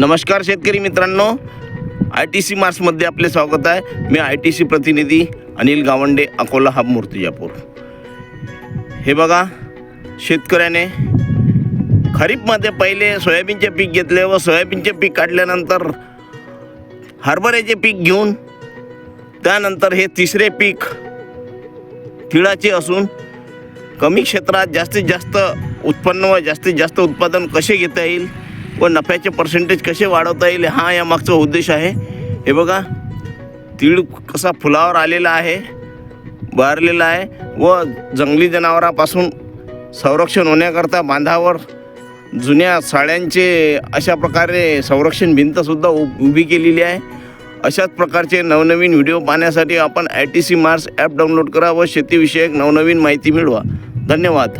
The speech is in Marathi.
नमस्कार शेतकरी मित्रांनो. आय टी सी मार्समध्ये आपले स्वागत आहे. मी आय टी सी प्रतिनिधी अनिल गावंडे अकोला हब मूर्तिजापूर. हे बघा शेतकऱ्याने खरीपमध्ये पहिले सोयाबीनचे पीक घेतले व सोयाबीनचे पीक काढल्यानंतर हरभऱ्याचे पीक घेऊन त्यानंतर हे तिसरे पीक तिळाचे असून कमी क्षेत्रात जास्तीत जास्त उत्पन्न व जास्तीत जास्त उत्पादन कसे घेता येईल? व नफ्याचे पर्सेंटेज कसे वाढवता येईल हा या मागचा उद्देश आहे. हे बघा तीळ कसा फुलावर आलेला आहे बहरलेला आहे व जंगली जनावरापासून संरक्षण होण्याकरता बांधावर जुन्या साड्यांचे अशा प्रकारे संरक्षण भिंतसुद्धा उ उभी केलेली आहे. अशाच प्रकारचे नवनवीन व्हिडिओ पाहण्यासाठी आपण I T C Mars app download करा व शेतीविषयक नवनवीन माहिती मिळवा. धन्यवाद.